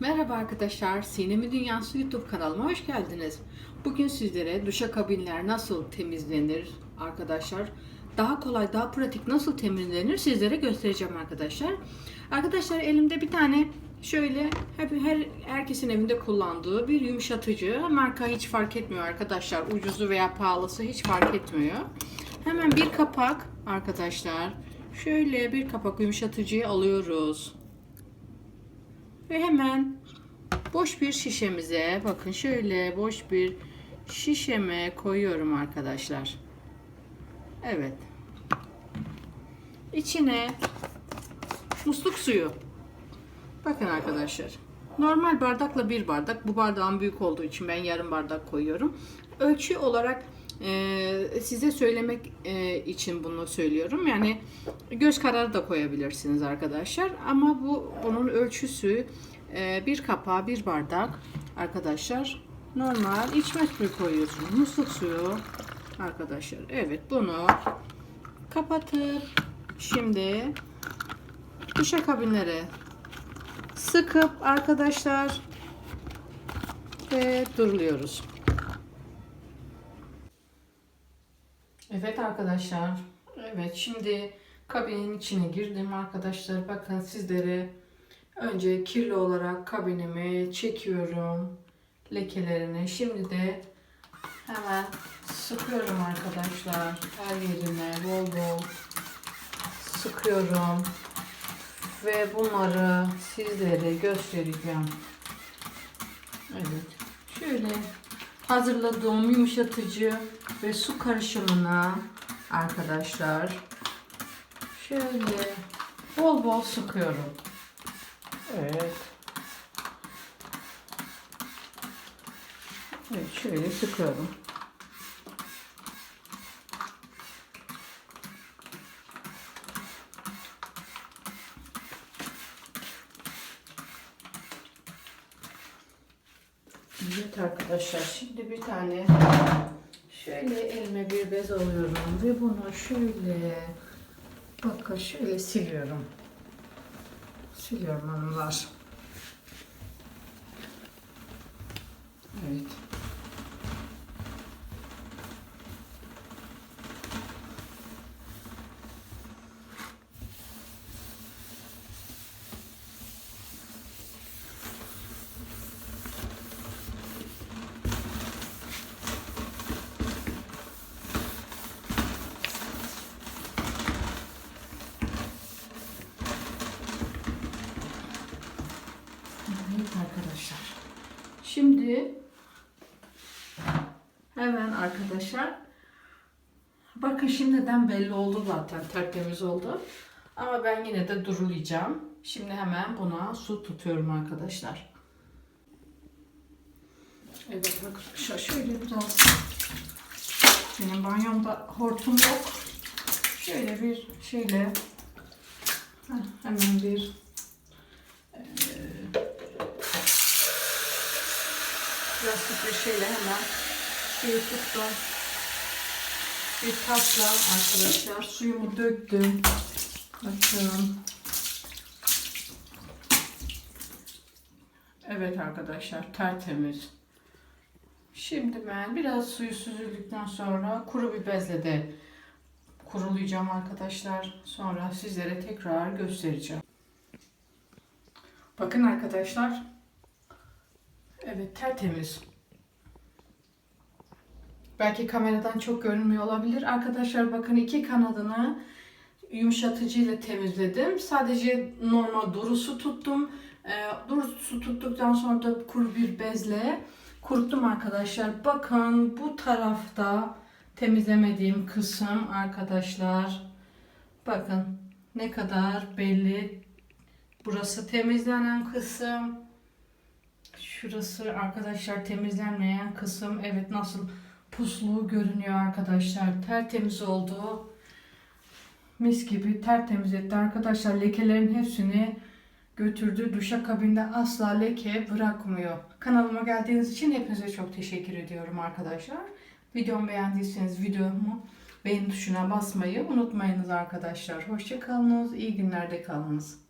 Merhaba arkadaşlar, Sinemi Dünyası YouTube kanalıma hoş geldiniz. Bugün sizlere duşakabinler nasıl temizlenir arkadaşlar, daha kolay, daha pratik nasıl temizlenir sizlere göstereceğim arkadaşlar. Arkadaşlar elimde bir tane şöyle hep her herkesin evinde kullandığı bir yumuşatıcı. Marka hiç fark etmiyor arkadaşlar. Ucuzu veya pahalısı hiç fark etmiyor. Hemen bir kapak arkadaşlar. Şöyle bir kapak yumuşatıcıyı alıyoruz. Ve hemen boş bir şişemize bakın şöyle boş bir şişeme koyuyorum arkadaşlar. Evet. İçine musluk suyu. Bakın arkadaşlar. Normal bardakla bir bardak. Bu bardağın büyük olduğu için ben yarım bardak koyuyorum. Ölçü olarak e, size söylemek e, için bunu söylüyorum. Yani göz kararı da koyabilirsiniz arkadaşlar. Ama bu bunun ölçüsü e, bir kapağı bir bardak arkadaşlar. Normal içme suyu koyuyorsunuz. Musluk suyu arkadaşlar. Evet bunu kapatıp şimdi duşakabinlere sıkıp arkadaşlar ve duruluyoruz. Evet arkadaşlar. Evet şimdi kabinin içine girdim arkadaşlar. Bakın sizlere önce kirli olarak kabinimi çekiyorum lekelerini. Şimdi de hemen sıkıyorum arkadaşlar. Her yerine bol bol sıkıyorum. Ve bunları sizlere göstereceğim. Evet. Şöyle hazırladığım yumuşatıcı ve su karışımına arkadaşlar şöyle bol bol sıkıyorum. Evet. Evet şöyle sıkıyorum. Evet arkadaşlar şimdi bir tane şöyle elime bir bez alıyorum ve bunu şöyle bakın şöyle siliyorum. Siliyorum hanımlar. Evet. Evet arkadaşlar. Şimdi hemen arkadaşlar bakın şimdiden belli oldu zaten tertemiz oldu. Ama ben yine de durulayacağım. Şimdi hemen buna su tutuyorum arkadaşlar. Evet arkadaşlar şöyle biraz benim banyomda hortum yok. Şöyle bir şeyle hemen bir plastik bir şeyle hemen suyu tuttum. Bir tasla arkadaşlar suyumu döktüm. Bakın. Evet arkadaşlar tertemiz. Şimdi ben biraz suyu süzüldükten sonra kuru bir bezle de kurulayacağım arkadaşlar. Sonra sizlere tekrar göstereceğim. Bakın arkadaşlar. Evet tertemiz. Belki kameradan çok görünmüyor olabilir. Arkadaşlar bakın iki kanadını yumuşatıcı ile temizledim. Sadece normal duru su tuttum. Ee, duru su tuttuktan sonra da kuru bir bezle kuruttum arkadaşlar. Bakın bu tarafta temizlemediğim kısım arkadaşlar. Bakın ne kadar belli. Burası temizlenen kısım. Şurası arkadaşlar temizlenmeyen kısım. Evet nasıl puslu görünüyor arkadaşlar. Tertemiz oldu. Mis gibi tertemiz etti arkadaşlar. Lekelerin hepsini götürdü. Duşakabinde asla leke bırakmıyor. Kanalıma geldiğiniz için hepinize çok teşekkür ediyorum arkadaşlar. Videomu beğendiyseniz videomu beğen tuşuna basmayı unutmayınız arkadaşlar. Hoşçakalınız. iyi günlerde kalınız.